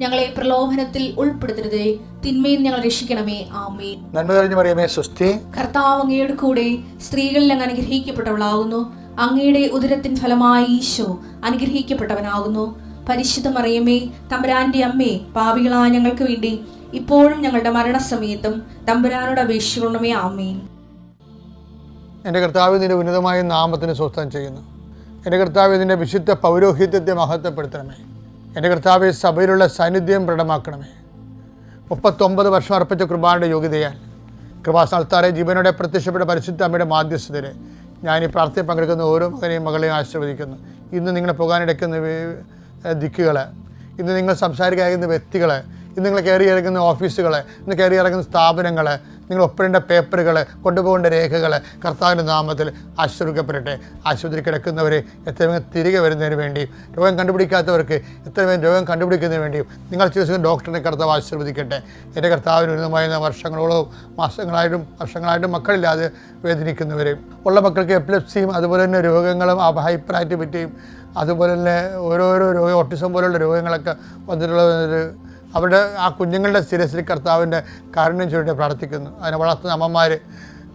ഞങ്ങളെ പ്രലോഭനത്തിൽ ഉൾപ്പെടുത്തരുതേ. തിന്മയിൽ ഞങ്ങൾ രക്ഷിക്കണമേ. ആമേ നന്മ കഴിഞ്ഞു പറയുമേ സ്വസ്തി. കർത്താവ് അങ്ങയുടെ കൂടെ സ്ത്രീകളിൽ അങ്ങ് അനുഗ്രഹിക്കപ്പെട്ടവളാകുന്നു. അങ്ങയുടെ ഉദരത്തിൻ ഫലമായി ഈശോ അനുഗ്രഹിക്കപ്പെട്ടവനാകുന്നു. പരിശുദ്ധ മറിയമ്മേ തമ്പുരാന്റെ അമ്മേ പാപികളായ ഞങ്ങൾക്ക് വേണ്ടി ഇപ്പോഴും ഞങ്ങളുടെ മരണസമയത്തും തമ്പുരാനോട് അപേക്ഷിക്കണമേ. ആമേൻ. എന്റെ കർത്താവ് നിന്റെ ഉന്നതമായ നാമത്തിന് സ്വസ്ഥം ചെയ്യുന്നു. എന്റെ കർത്താവ് നിന്റെ വിശുദ്ധ പൗരോഹിത്യത്തെ മഹത്വപ്പെടുത്തണമേ. എന്റെ കർത്താവ് സഭയിലുള്ള സാന്നിധ്യം പ്രകടമാക്കണമേ. മുപ്പത്തൊമ്പത് വർഷം അർപ്പിച്ച കൃപായുടെ യോഗ്യതയാൽ കൃപാസ്ഥാനത്താറെ ജീവനോടെ പ്രത്യക്ഷപ്പെട്ട പരിശുദ്ധ അമ്മയുടെ മാധ്യസ്ഥതരെ ഞാൻ ഈ പ്രാർത്ഥന പങ്കെടുക്കുന്ന ഓരോ മകനെയും മകളെയും ആശീർവദിക്കുന്നു. ഇന്ന് നിങ്ങളെ പോകാനിടയ്ക്കുന്ന ദിക്കുകൾ ഇന്ന് നിങ്ങൾ സംസാരിക്കാതിരിക്കുന്ന വ്യക്തികൾ നിങ്ങൾ കയറി ഇറങ്ങുന്ന ഓഫീസുകൾ ഇന്ന് കയറി ഇറങ്ങുന്ന സ്ഥാപനങ്ങൾ നിങ്ങൾ ഒപ്പിടേണ്ട പേപ്പറുകൾ കൊണ്ടുപോകേണ്ട രേഖകൾ കർത്താവിന്റെ നാമത്തിൽ ആശ്രയിക്കപ്പെടട്ടെ ആശുപത്രി കിടക്കുന്നവരെ എത്രയും വേഗം തിരികെ വരുന്നതിന് വേണ്ടിയും രോഗം കണ്ടുപിടിക്കാത്തവർക്ക് എത്രയും വേഗം രോഗം കണ്ടുപിടിക്കുന്നതിന് വേണ്ടിയും നിങ്ങൾ ചികിത്സിക്കുന്ന ഡോക്ടറിനെ കർത്താവ് ആശീർവദിക്കട്ടെ. എന്റെ കർത്താവിന് ഉന്നതമായ വർഷങ്ങളോളം മാസങ്ങളായിട്ടും വർഷങ്ങളായിട്ടും മക്കളില്ലാതെ വേദനിക്കുന്നവരെയും ഉള്ള മക്കൾക്ക് എപ്പിലെപ്സിയും അതുപോലെ തന്നെ രോഗങ്ങളും ഹൈപ്പർ ആക്ടിവിറ്റിയും അതുപോലെ തന്നെ ഓരോരോ രോഗം ഓട്ടിസം പോലുള്ള രോഗങ്ങളൊക്കെ വന്നിട്ടുള്ള അവരുടെ ആ കുഞ്ഞുങ്ങളുടെ ശിരസിൽ കർത്താവിന്റെ കാരുണ്യം ചൊല്ലി പ്രാർത്ഥിക്കുന്നു. അതിനെ വളർത്തുന്ന അമ്മമാർ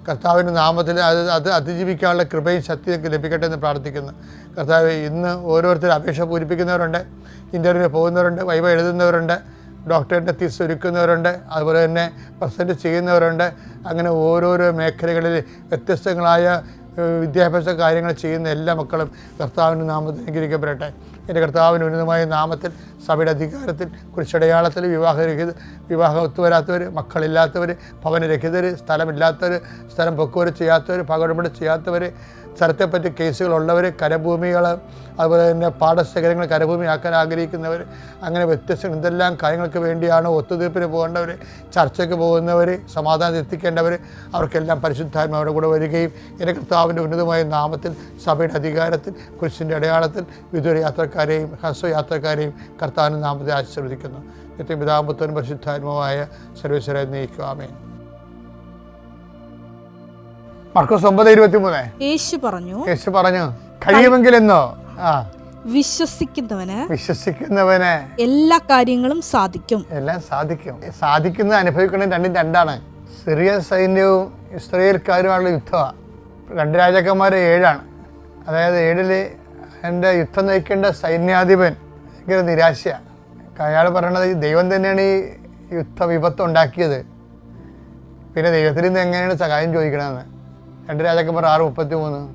കർത്താവിന്റെ നാമത്തിൽ അത് അത് അതിജീവിക്കാനുള്ള കൃപയും ശക്തിയും ലഭിക്കട്ടെ എന്ന് പ്രാർത്ഥിക്കുന്നു. കർത്താവ് ഇന്ന് ഓരോരുത്തർ അപേക്ഷ പൂരിപ്പിക്കുന്നവരുണ്ട് ഇന്റർവ്യൂ പോകുന്നവരുണ്ട് വൈവ എഴുതുന്നവരുണ്ട് ഡോക്ടറിന്റെ തീസ് ഒരുക്കുന്നവരുണ്ട് അതുപോലെ തന്നെ പ്രസന്റ് ചെയ്യുന്നവരുണ്ട്. അങ്ങനെ ഓരോരോ മേഖലകളിൽ വ്യത്യസ്തങ്ങളായ വിദ്യാഭ്യാസ കാര്യങ്ങൾ ചെയ്യുന്ന എല്ലാ മക്കളും കർത്താവിന്റെ നാമത്തിൽ അനുഗ്രഹിക്കപ്പെടട്ടെ. എന്റെ കർത്താവിന് ഉന്നതമായ നാമത്തിൽ സഭയുടെ അധികാരത്തിൽ കുരിശടയാളത്തിൽ വിവാഹരഹിത വിവാഹം ഒത്തുവരാത്തവർ മക്കളില്ലാത്തവർ ഭവനരഹിതർ സ്ഥലമില്ലാത്തവർ സ്ഥലം പൊക്കുവർ ചെയ്യാത്തവർ പകടുമ്പോൾ ചെയ്യാത്തവർ സ്ഥലത്തെപ്പറ്റി കേസുകളുള്ളവർ കരഭൂമികൾ അതുപോലെ തന്നെ പാടശേഖരങ്ങൾ കരഭൂമിയാക്കാൻ ആഗ്രഹിക്കുന്നവർ അങ്ങനെ വ്യത്യസ്ത എന്തെല്ലാം കാര്യങ്ങൾക്ക് വേണ്ടിയാണ് ഒത്തുതീർപ്പിന് പോകേണ്ടവർ ചർച്ചയ്ക്ക് പോകുന്നവർ സമാധാനം എത്തിക്കേണ്ടവർ അവർക്കെല്ലാം പരിശുദ്ധാത്മ അവരുടെ കൂടെ വരികയും എന്റെ കർത്താവിന്റെ ഉന്നതമായ നാമത്തിൽ സഭയുടെ അധികാരത്തിൽ കുരിശിന്റെ അടയാളത്തിൽ വിദൂര യാത്രക്കാരെയും ഹ്രസ്വ യാത്രക്കാരെയും കർത്താവിന്റെ നാമത്തെ ആശീർവദിക്കുന്നു. നിത്യം പിതാമ്പത്തോനും പരിശുദ്ധാത്മാവായ സർവേശ്വരെ നയിക്കുവാമേ മർക്കോസ് ഒമ്പത് ഇരുപത്തി മൂന്ന് യേശു പറഞ്ഞു യേശു പറഞ്ഞു കഴിയുമെങ്കിൽ എന്നോ ആ. വിശ്വസിക്കുന്നവന് വിശ്വസിക്കുന്നവന് എല്ലാ കാര്യങ്ങളും സാധിക്കും. എല്ലാം സാധിക്കും. സാധിക്കുന്നത് അനുഭവിക്കുന്നത് രണ്ടും രണ്ടാണ്. സിറിയ സൈന്യവും ഇസ്രയേൽക്കാരുമായുള്ള യുദ്ധമാണ് രണ്ട് രാജാക്കന്മാർ ഏഴാണ്. അതായത് ഏഴിൽ എന്റെ യുദ്ധം നയിക്കേണ്ട സൈന്യാധിപൻ ഭയങ്കര നിരാശയാണ് അയാൾ പറയണത് ദൈവം തന്നെയാണ് ഈ യുദ്ധ വിപത്ത് ഉണ്ടാക്കിയത് പിന്നെ ദൈവത്തിൽ നിന്ന് എങ്ങനെയാണ് സഹായം ചോദിക്കണമെന്ന് രണ്ട് രാജാക്കന്മാർ ആറ് മുപ്പത്തി മൂന്ന്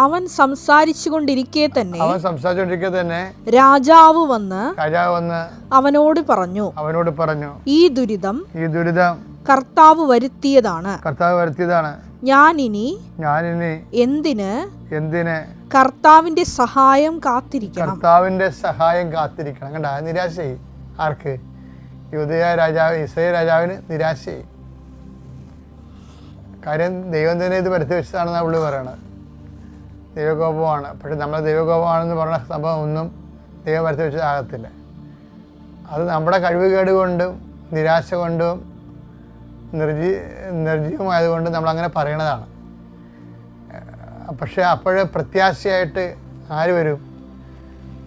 അവൻ സംസാരിച്ചു കൊണ്ടിരിക്കെ തന്നെ അവൻ സംസാരിച്ചുകൊണ്ടിരിക്കെ തന്നെ രാജാവ് വന്ന് രാജാവ് വന്ന് അവനോട് പറഞ്ഞു അവനോട് പറഞ്ഞു ഈ ദുരിതം ഈ ദുരിതം കർത്താവ് വരുത്തിയതാണ്. കർത്താവ് വരുത്തിയതാണ്. ഞാൻ ഇനി ഞാൻ ഇനി എന്തിന് എന്തിന് കർത്താവിന്റെ സഹായം കാത്തിരിക്കണം? കർത്താവിന്റെ സഹായം കാത്തിരിക്കണം. കണ്ട നിരാശയായി. ആർക്ക്? യുദ്ധയ രാജാവ് ഇസ്രയേൽ രാജാവിന് നിരാശയായി. കാര്യം ദൈവം തന്നെ ഇത് വരുത്തി വെച്ചതാണെന്നാണ് പുള്ളി പറയണത്. ദൈവകോപമാണ്. പക്ഷെ നമ്മൾ ദൈവകോപമാണെന്ന് പറഞ്ഞ സംഭവം ഒന്നും ദൈവം വരുത്തി വെച്ചതാകത്തില്ല അത് നമ്മുടെ കഴിവുകേട് കൊണ്ടും നിരാശ കൊണ്ടും നിർജീ നിർജീവമായതുകൊണ്ട് നമ്മളങ്ങനെ പറയണതാണ്. പക്ഷേ അപ്പോഴേ പ്രത്യാശയായിട്ട് ആര് വരും?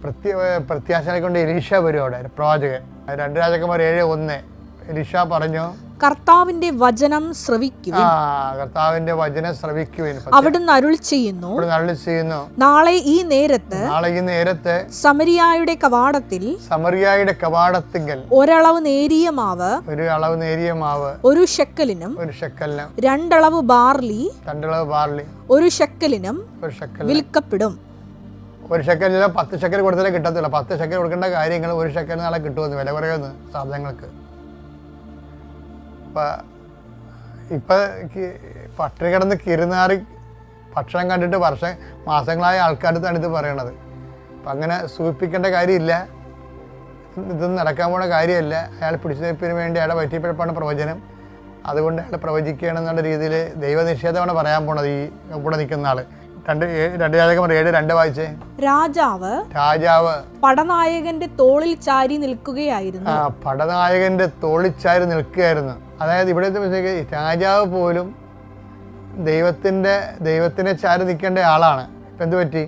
പ്രത്യ പ്രത്യാശനെ കൊണ്ട് എലീഷ വരും അവിടെ പ്രവാചകൻ. രണ്ട് രാജാക്കന്മാർ ഏഴ് ഒന്ന്. എലീഷ പറഞ്ഞു? കർത്താവിന്റെ വചനം ശ്രവിക്കുവിൻ. കർത്താവിന്റെ വചനം ശ്രവിക്കുവിൻ. അവിടുന്ന് അരുൾ ചെയ്യുന്നു. നല്ല ചെയ്യുന്നു. നാളെ ഈ നേരത്ത് നാളെ ഈ നേരത്തെ സമരിയായുടെ കവാടത്തിൽ സമരിയായുടെ കവാടത്തിങ്കൽ ഒരളവ് നേരിയ മാവ് ഒരു അളവ് നേരിയ മാവ് ഒരു ഷെക്കലിനും ഒരു ഷെക്കലിനും രണ്ടളവ് ബാർലി രണ്ടളവ് ബാർലി ഒരു ഷെക്കലിനും ഒരു ഷെക്കൽ വിൽക്കപ്പെടും. ഒരു ഷെക്കലിന് പത്ത് ഷെക്കൽ കൊടുത്താലേ കിട്ടത്തില്ല പത്ത് ഷെക്കൽ കൊടുക്കേണ്ട കാര്യങ്ങൾ ഒരു ഷെക്കൽ നാളെ കിട്ടുമെന്ന് വില കുറയുന്നു സാധനങ്ങൾക്ക്. അപ്പം ഇപ്പം പട്ടിണി കിടന്ന് കിരുന്നാറി ഭക്ഷണം കണ്ടിട്ട് വർഷം മാസങ്ങളായ ആൾക്കാരുടെ ഇത് പറയണത്. അപ്പം അങ്ങനെ സൂചിപ്പിക്കേണ്ട കാര്യമില്ല. ഇതൊന്നും നടക്കാൻ പോണ കാര്യമല്ല. അയാൾ പിടിച്ചുനിൽപ്പിന് വേണ്ടി അയാളെ പറ്റിയപ്പോഴാണ് പ്രവചനം. അതുകൊണ്ട് അയാൾ പ്രവചിക്കുകയാണെന്നുള്ള രീതിയിൽ ദൈവനിഷേധമാണ് പറയാൻ പോണത് ഈ കൂടെ നിൽക്കുന്ന ആൾ രണ്ട് രണ്ട് രാജകന്മാർ ഏഴ് രണ്ട് വായിച്ചേ. രാജാവ് രാജാവ്. പടനായകന്റെ തോളിൽ ചാരി നിൽക്കുകയായിരുന്നു. ആ പടനായകന്റെ തോളിൽ ചാരി നിൽക്കുകയായിരുന്നു. അതായത് ഇവിടുത്തെ മിസ്റ്റേക്ക് രാജാവ് പോലും ദൈവത്തിന്റെ ദൈവത്തിനെ ചാരി നിൽക്കേണ്ട ആളാണ്. ഇപ്പം എന്ത് പറ്റി?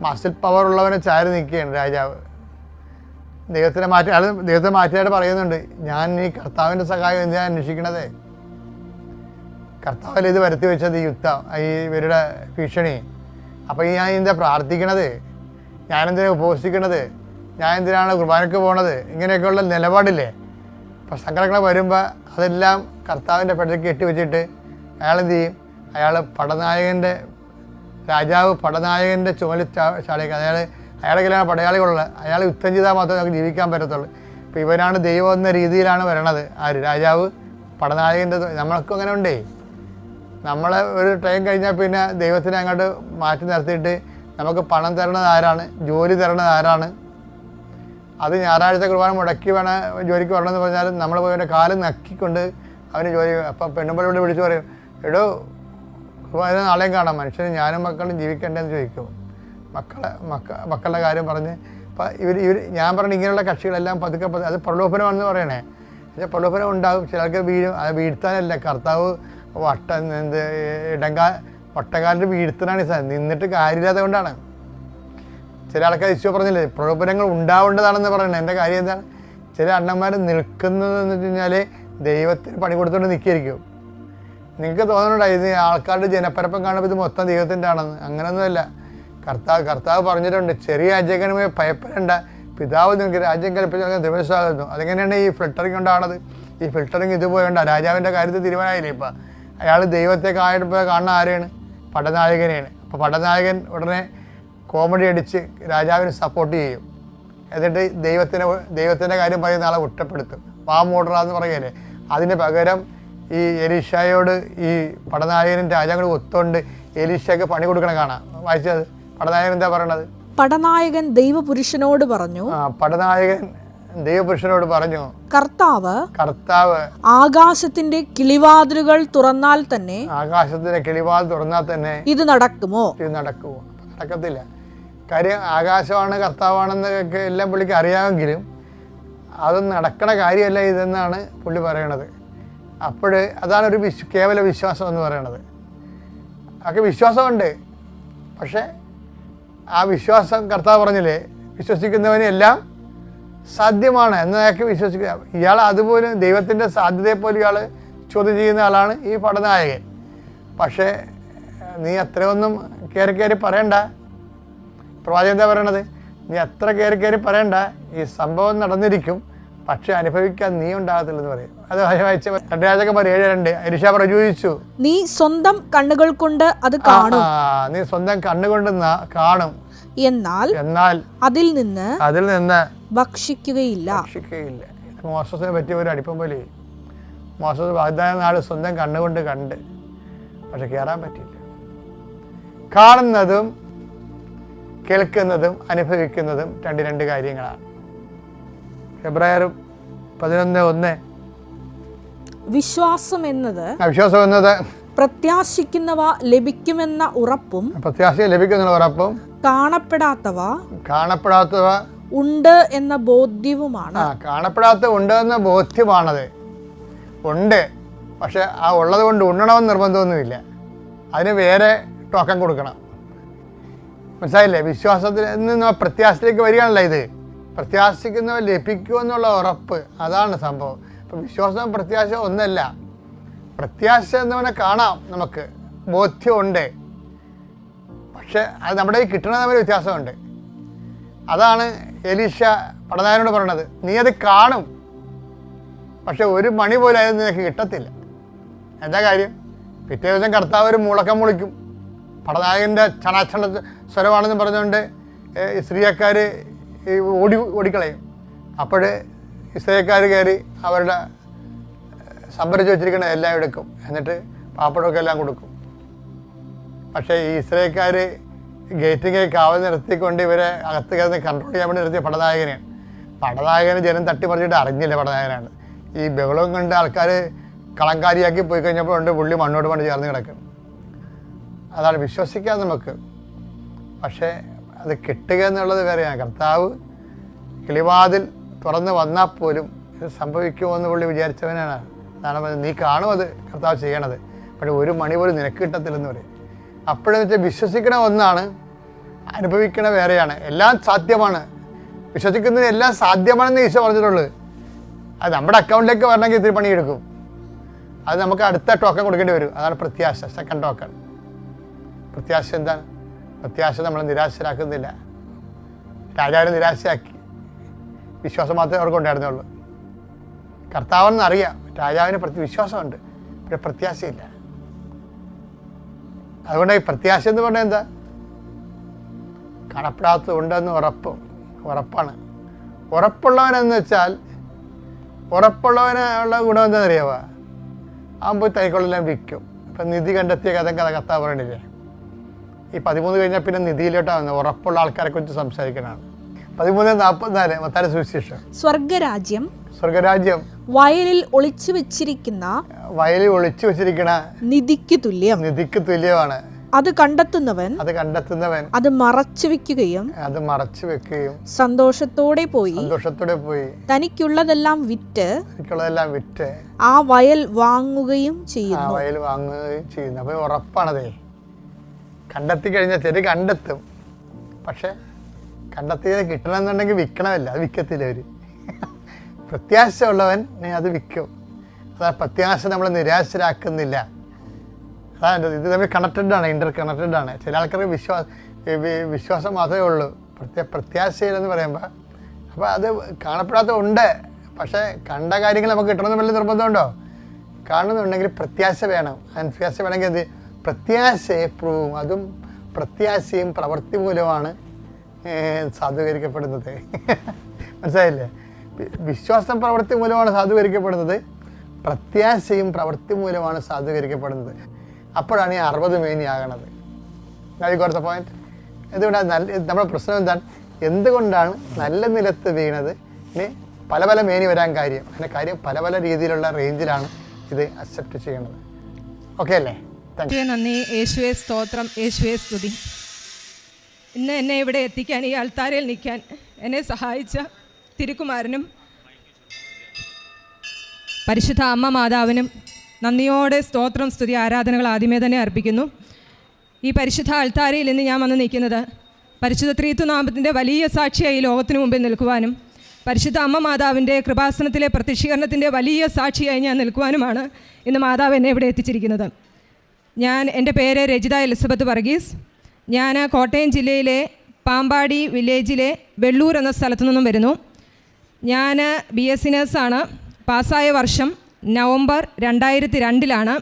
മസിൽ പവർ ഉള്ളവനെ ചാരി നിൽക്കുകയാണ് രാജാവ്. ദൈവത്തിനെ മാറ്റി ദൈവത്തെ മാറ്റിയായിട്ട് പറയുന്നുണ്ട് ഞാൻ ഈ കർത്താവിന്റെ സഹായം എന്തിനാണ് അന്വേഷിക്കണത്? കർത്താവിൽ ഇത് വരുത്തി വെച്ചത് യുദ്ധം ഈ ഇവരുടെ ഭീഷണി. അപ്പോൾ ഈ ഞാൻ എന്താ പ്രാർത്ഥിക്കണത്? ഞാനെന്തിനാണ് ഉപവസിക്കണത് ഞാൻ എന്തിനാണ് കുർബാനയ്ക്ക് പോണത്? ഇങ്ങനെയൊക്കെയുള്ള നിലപാടില്ലേ? അപ്പോൾ സങ്കടങ്ങൾ വരുമ്പോൾ അതെല്ലാം കർത്താവിന്റെ പെടലേക്ക് കെട്ടി വെച്ചിട്ട് അയാൾ എന്ത് ചെയ്യും? അയാൾ പടനായകന്റെ രാജാവ് പടനായകന്റെ ചുമലി ചാടിക്കുക അയാൾ അയാളെ കയ്യിലാണ് പടയാളികളുള്ള അയാൾ യുദ്ധം ചെയ്താൽ മാത്രമേ നമുക്ക് ജീവിക്കാൻ പറ്റത്തുള്ളൂ. ഇപ്പോൾ ഇവനാണ് ദൈവം എന്ന രീതിയിലാണ് വരണത്. ആര്? രാജാവ് പടനായകന്റെ നമ്മൾക്കും അങ്ങനെ ഉണ്ടേ. നമ്മളെ ഒരു ട്രെയിൻ കഴിഞ്ഞാൽ പിന്നെ ദൈവത്തിനെ അങ്ങോട്ട് മാറ്റി നിർത്തിയിട്ട് നമുക്ക് പണം തരണത് ആരാണ്? ജോലി തരണത് ആരാണ്? അത് ഞായറാഴ്ച കുർബാന മുടക്കി വേണം ജോലിക്ക് വരണമെന്ന് പറഞ്ഞാൽ നമ്മൾ പോയി അവന്റെ കാൽ നക്കിക്കൊണ്ട് അവന് ജോലി അപ്പം പെണ്ണുമ്പോഴോട് വിളിച്ച് പറയും എടോ കുർബാന നാളെയും കാണാം. മനുഷ്യന് ഞാനും മക്കളും ജീവിക്കേണ്ടതെന്ന് ചോദിക്കും. മക്കളെ മക്ക മക്കളുടെ കാര്യം പറഞ്ഞ് അപ്പം ഇവർ ഇവർ ഞാൻ പറഞ്ഞ ഇങ്ങനെയുള്ള കക്ഷികളെല്ലാം പതുക്കെ പതുക്കെ അത് പ്രലോഭനമാണെന്ന് പറയണേ. പ്രലോഭനം ഉണ്ടാകും ചിലർക്ക് വീഴും അത് വീഴ്ത്താനല്ല. കർത്താവ് വട്ട എന്ത് ഇടങ്കാ വട്ടകാലിന്റെ വീഴ്ത്തനാണ് സാധനം. നിന്നിട്ട് കാര്യമില്ലാത്തത് കൊണ്ടാണ്. ചില ആൾക്കാർ ഇച്ചു പറഞ്ഞില്ലേ പ്രലോഭനങ്ങൾ ഉണ്ടാവേണ്ടതാണെന്ന് പറയുന്നത്. എന്റെ കാര്യം എന്താണ്? ചില അണ്ണന്മാർ നിൽക്കുന്നത് എന്ന് വെച്ച് കഴിഞ്ഞാൽ ദൈവത്തിന് പണി കൊടുത്തുകൊണ്ട് നിൽക്കായിരിക്കും നിങ്ങൾക്ക് തോന്നുന്നുണ്ടോ ഇത് ആൾക്കാരുടെ ജനപ്പരപ്പം കാണുമ്പോൾ ഇത് മൊത്തം ദൈവത്തിന്റെ ആണെന്ന്? അങ്ങനെയൊന്നുമല്ല കർത്താവ് കർത്താവ് പറഞ്ഞിട്ടുണ്ട് ചെറിയ രാജ്യങ്ങളുമായി ഭയപ്പെടേണ്ട. പിതാവ് നിങ്ങൾക്ക് രാജ്യം കൽപ്പിച്ച ദിവസമാകുന്നു അതെങ്ങനെയാണ് ഈ ഫിൽട്ടറിങ് ഉണ്ടാണത് ഈ ഫിൽട്ടറിങ് ഉണ്ടാകും രാജാവിന്റെ കാര്യത്തിൽ തീരുമാനമായില്ലേ ഇപ്പം? അയാൾ ദൈവത്തെ കായപ്പോൾ കാണുന്ന ആരെയാണ്? പടനായകനെയാണ്. അപ്പോൾ പടനായകൻ ഉടനെ കോമഡി അടിച്ച് രാജാവിന് സപ്പോർട്ട് ചെയ്യും. എന്നിട്ട് ദൈവത്തിനെ ദൈവത്തിന്റെ കാര്യം പറയുന്ന ആളെ കുറ്റപ്പെടുത്തും. വാ മൂടറാന്ന് പറയല്ലേ അതിന് പകരം ഈ എലീഷയോട് ഈ പടനായകനും രാജാവിനോട് ഒത്തുകൊണ്ട് എലീഷയ്ക്ക് പണി കൊടുക്കണം കാണാം. വായിച്ചത്? പടനായകൻ എന്താ പറയണത്? പടനായകൻ ദൈവപുരുഷനോട് പറഞ്ഞു ആ പടനായകൻ ദൈവപുരുഷനോട് പറഞ്ഞു കർത്താവ് കർത്താവ് ആകാശത്തിന്റെ കിളിവാതിലുകൾ തുറന്നാൽ തന്നെ ആകാശത്തിന്റെ കിളിവാതിൽ തുറന്നാൽ തന്നെ ഇത് നടക്കുമോ? ഇത് നടക്കുമോ? നടക്കത്തില്ല. കാര്യം ആകാശമാണ് കർത്താവാണെന്ന് എല്ലാം പുള്ളിക്ക് അറിയാമെങ്കിലും അത് നടക്കണ കാര്യമല്ല ഇതെന്നാണ് പുള്ളി പറയണത്. അപ്പോൾ അതാണ് ഒരു വിശ്വ കേവല വിശ്വാസം എന്ന് പറയണത്. ഒക്കെ വിശ്വാസമുണ്ട്. പക്ഷേ ആ വിശ്വാസം കർത്താവ് പറഞ്ഞില്ലേ വിശ്വസിക്കുന്നവനെല്ലാം സാധ്യമാണ് എന്നതൊക്കെ വിശ്വസിക്കുക. ഇയാൾ അതുപോലും ദൈവത്തിന്റെ സാധ്യതയെ പോലും ഇയാൾ ചോദ്യം ചെയ്യുന്ന ആളാണ് ഈ പടനായകൻ. പക്ഷേ നീ അത്രയൊന്നും കയറി കയറി പറയണ്ട. പ്രവാചകൻ എന്താ പറയണത്? നീ അത്ര കയറി കയറി പറയണ്ട. ഈ സംഭവം നടന്നിരിക്കും. പക്ഷെ അനുഭവിക്കാൻ നീ ഉണ്ടാകത്തില്ലെന്ന് പറയും. അത് വായിച്ച രണ്ടാഴ്ച പറയും ഏഴ് രണ്ട്. അരിഷ പ്രചോദിച്ചു. നീ സ്വന്തം കണ്ണുകൾ കൊണ്ട് അത് കാണും. നീ സ്വന്തം കണ്ണുകൊണ്ട് കാണും. എന്നാൽ എന്നാൽ അതിൽ നിന്ന് അതിൽ നിന്ന് ഭക്ഷിക്കുകയില്ല. ഭക്ഷിക്കുകയില്ല. മോശത്തെ മോസസിനെ പറ്റിയ ഒരു അടിപ്പം പോലെ. മോസസ് വാഗ്ദാന നാട് സ്വന്തം കണ്ണുകൊണ്ട് കണ്ട്. പക്ഷെ കയറാൻ പറ്റില്ല കാണുന്നതും കേൾക്കുന്നതും അനുഭവിക്കുന്നതും രണ്ട് രണ്ട് കാര്യങ്ങളാണ്. ഫെബ്രുവരി പതിനൊന്ന് ഒന്ന്. വിശ്വാസം എന്നത് വിശ്വാസം എന്നത് പ്രത്യാശിക്കുന്നവ ലഭിക്കുമെന്ന ഉറപ്പും പ്രത്യാശ ലഭിക്കുന്ന ഉറപ്പും കാണപ്പെടാത്തവ കാണപ്പെടാത്തവ ഉണ്ട് എന്ന ബോധ്യവുമാണ്. കാണപ്പെടാത്ത ഉണ്ട് എന്ന ബോധ്യമാണത്. ഉണ്ട്. പക്ഷെ ആ ഉള്ളത് കൊണ്ട് ഉണ്ണണമെന്ന് നിർബന്ധമൊന്നുമില്ല. അതിന് വേറെ ടോക്കൺ കൊടുക്കണം. മനസ്സിലായില്ലേ? വിശ്വാസത്തിൽ നിന്ന് ആ പ്രത്യാശയിലേക്ക് വരികയാണല്ലോ ഇത്. പ്രത്യാശിക്കുന്നവ ലഭിക്കുമെന്നുള്ള ഉറപ്പ്. അതാണ് സംഭവം. അപ്പം വിശ്വാസം പ്രത്യാശ ഒന്നല്ല. പ്രത്യാശ എന്നവനെ കാണാം നമുക്ക്. ബോധ്യമുണ്ട്. പക്ഷെ അത് നമ്മുടെ ഈ കിട്ടണ തമ്മിൽ വ്യത്യാസമുണ്ട്. അതാണ് എലീഷ പടനായനോട് പറഞ്ഞത് നീ അത് കാണും. പക്ഷെ ഒരു മണി പോലും അത് നിനക്ക് കിട്ടത്തില്ല. എന്താ കാര്യം? പിറ്റേ ദിവസം കർത്താവ് ഒരു മുളക്കം മുളിക്കും. പടനായകന്റെ ചണാച്ചണ സ്വരമാണെന്ന് പറഞ്ഞുകൊണ്ട് സ്ത്രീയക്കാർ ഓടി ഓടിക്കളയും. അപ്പോൾ ഇസ്ത്രീയക്കാർ കയറി അവരുടെ സംഭരിച്ച് വെച്ചിരിക്കുന്ന എല്ലാം എടുക്കും. എന്നിട്ട് പാപ്പടമൊക്കെ എല്ലാം കൊടുക്കും. പക്ഷേ ഈ ഇസ്രേക്കാർ ഗേറ്റിങ്ങേ കാവൽ നിർത്തിക്കൊണ്ട് ഇവരെ അകത്ത് കയറി കൺട്രോൾ ചെയ്യാൻ വേണ്ടി നിർത്തിയ പടനായകനെയാണ്. പടനായകന് ജനം തട്ടിപ്പറിച്ചിട്ട് അറിഞ്ഞില്ല പടനായകനാണ്. ഈ ബഹളവും കണ്ട് ആൾക്കാർ കളങ്കാരിയാക്കി പോയി കഴിഞ്ഞപ്പോൾ ഉണ്ട് പുള്ളി മണ്ണോട് മണ്ണ് ചേർന്ന് കിടക്കും അതാണ് വിശ്വസിക്കാൻ നമുക്ക്. പക്ഷേ അത് കിട്ടുക എന്നുള്ളത് വേറെയാണ്. കർത്താവ് കിളിവാതിൽ തുറന്ന് വന്നാൽ പോലും ഇത് സംഭവിക്കുമോ എന്ന് പുള്ളി വിചാരിച്ചവനാണ്. പറഞ്ഞത്. നീ കാണും അത് കർത്താവ് ചെയ്യണത്. പക്ഷെ ഒരു മണി പോലും നിനക്ക് കിട്ടത്തില്ലെന്ന് പറയും. അപ്പോഴെന്ന് വെച്ചാൽ വിശ്വസിക്കണ ഒന്നാണ് അനുഭവിക്കണ വേറെയാണ്. എല്ലാം സാധ്യമാണ്. വിശ്വസിക്കുന്നതിന് എല്ലാം സാധ്യമാണെന്ന് ഈശോ പറഞ്ഞിട്ടുള്ളൂ. അത് നമ്മുടെ അക്കൗണ്ടിലേക്ക് വരണമെങ്കിൽ ഇത്തിരി പണിയെടുക്കും. അത് നമുക്ക് അടുത്ത ടോക്കൺ കൊടുക്കേണ്ടി വരും. അതാണ് പ്രത്യാശ സെക്കൻഡ് ടോക്കൺ പ്രത്യാശ എന്താണ്? പ്രത്യാശ നമ്മളെ നിരാശരാക്കുന്നില്ല. രാജാവിനെ നിരാശയാക്കി. വിശ്വാസം മാത്രമേ അവർക്ക് ഉണ്ടായിരുന്നുള്ളൂ. കർത്താവെന്ന് അറിയാം. രാജാവിന് പ്രതി വിശ്വാസമുണ്ട് പക്ഷെ പ്രത്യാശയില്ല. അതുകൊണ്ട് ഈ പ്രത്യാശ എന്ന് പറഞ്ഞാൽ എന്താ? കാണപ്പെടാത്തത് ഉണ്ടെന്ന് ഉറപ്പും ഉറപ്പാണ്. ഉറപ്പുള്ളവനെന്ന് വെച്ചാൽ ഉറപ്പുള്ളവനുള്ള ഗുണം ഗുണം എന്താണെന്നറിയാവോ? അവൻ പോയി തൈക്കൊള്ളെല്ലാം വിൽക്കും. ഇപ്പം നിധി കണ്ടെത്തിയ കഥ കഥ കഥ പറയണില്ലേ? ഈ പതിമൂന്ന് കഴിഞ്ഞാൽ പിന്നെ നിധിയിലോട്ടാണ് ഉറപ്പുള്ള ആൾക്കാരെ കുറിച്ച് സംസാരിക്കണതാണ്. പതിമൂന്ന് നാൽപ്പത്തിനാല് മത്താര സുവിശേഷം. സ്വർഗരാജ്യം സ്വർഗരാജ്യം. വയലിൽ ഒളിച്ചു വെച്ചിരിക്കുന്ന വയലിൽ ഒളിച്ചു വെച്ചിരിക്കുന്ന നിധിക്ക് തുല്യം. നിധിക്ക് തുല്യമാണ്. അത് കണ്ടെത്തുന്നവൻ അത് കണ്ടെത്തുന്നവൻ. അത് മറച്ചു വെക്കുകയും അത് മറച്ചു വെക്കുകയും സന്തോഷത്തോടെ പോയി. സന്തോഷത്തോടെ പോയി. തനിക്കുള്ളതെല്ലാം വിറ്റ് തനിക്കുള്ളതെല്ലാം വിറ്റ്. ആ വയൽ വാങ്ങുകയും ചെയ്യുന്നു. ആ വയൽ വാങ്ങുകയും ചെയ്യുന്നു. ഉറപ്പാണ് ഉറപ്പാണതേ. കണ്ടെത്തി കഴിഞ്ഞാൽ ശരി കണ്ടെത്തും. പക്ഷെ കണ്ടെത്തിയത് കിട്ടണമെന്നുണ്ടെങ്കിൽ വിൽക്കണമല്ല അത് വിൽക്കത്തില്ല അവർ പ്രത്യാശ ഉള്ളവൻ അത് വിൽക്കും. അതാ പ്രത്യാശ നമ്മൾ നിരാശരാക്കുന്നില്ല. അതാണ് ഇത് തമ്മിൽ കണക്റ്റഡ് ആണ് ഇന്റർ കണക്റ്റഡ് ആണ്. ചില ആൾക്കാർക്ക് വിശ്വാസ വിശ്വാസം മാത്രമേ ഉള്ളൂ. പ്രത്യേക പ്രത്യാശയിലെന്ന് പറയുമ്പോൾ അപ്പോൾ അത് കാണപ്പെടാത്ത ഉണ്ട്. പക്ഷേ കണ്ട കാര്യങ്ങൾ നമുക്ക് കിട്ടണമെന്ന് വലിയ നിർബന്ധമുണ്ടോ? കാണുന്നുണ്ടെങ്കിൽ പ്രത്യാശ വേണം. പ്രത്യാശ വേണമെങ്കിൽ എന്ത്? പ്രത്യാശയപ്രവും അതും പ്രത്യാശയും പ്രവൃത്തി മൂലമാണ് സാധൂകരിക്കപ്പെടുന്നത്. മനസ്സിലായില്ലേ? വിശ്വാസം പ്രവൃത്തി മൂലമാണ് സാധൂകരിക്കപ്പെടുന്നത്. പ്രത്യാശയും പ്രവൃത്തി മൂലമാണ് സാധൂകരിക്കപ്പെടുന്നത്. അപ്പോഴാണ് ഈ അറുപത് മേനിയാകണത് കൊടുത്ത പോയിന്റ് എന്തുകൊണ്ടാണ് നല്ല നമ്മുടെ പ്രശ്നം എന്താണ്? എന്തുകൊണ്ടാണ് നല്ല നിലത്ത് വീണത്? ഇനി പല പല മേനി വരാൻ കാര്യം. അതിന്റെ കാര്യം പല പല രീതിയിലുള്ള റേഞ്ചിലാണ് ഇത് അക്സെപ്റ്റ് ചെയ്യുന്നത് ഓക്കെ അല്ലേ? നന്ദി. യേശുവെ സ്തോത്രം. യേശുവേ സ്തുതി. ഇന്ന് എന്നെ ഇവിടെ എത്തിക്കാൻ ഈ അൾത്താരയിൽ നിൽക്കാൻ എന്നെ സഹായിച്ച തിരുക്കുമാരനും പരിശുദ്ധ അമ്മ മാതാവിനും നന്ദിയോടെ സ്തോത്രം സ്തുതി ആരാധനകൾ ആദ്യമേ തന്നെ അർപ്പിക്കുന്നു. ഈ പരിശുദ്ധ അൾത്താരയിൽ ഇന്ന് ഞാൻ വന്ന് നിൽക്കുന്നത് പരിശുദ്ധ ത്രീത്വനാമത്തിന്റെ വലിയ സാക്ഷിയായി ലോകത്തിന് മുമ്പിൽ നിൽക്കുവാനും പരിശുദ്ധ അമ്മ മാതാവിന്റെ കൃപാസനത്തിലെ പ്രത്യക്ഷീകരണത്തിന്റെ വലിയ സാക്ഷിയായി ഞാൻ നിൽക്കുവാനുമാണ് ഇന്ന് മാതാവ് എന്നെ ഇവിടെ എത്തിച്ചിരിക്കുന്നത്. ഞാൻ എന്റെ പേര് രജിത എലിസബത്ത് വർഗീസ്. ഞാൻ കോട്ടയം ജില്ലയിലെ പാമ്പാടി വില്ലേജിലെ വെള്ളൂർ എന്ന സ്ഥലത്തു നിന്നും വരുന്നു. ഞാൻ ബി എസ് നേഴ്സാണ്. പാസ്സായ വർഷം നവംബർ രണ്ടായിരത്തി രണ്ടിലാണ്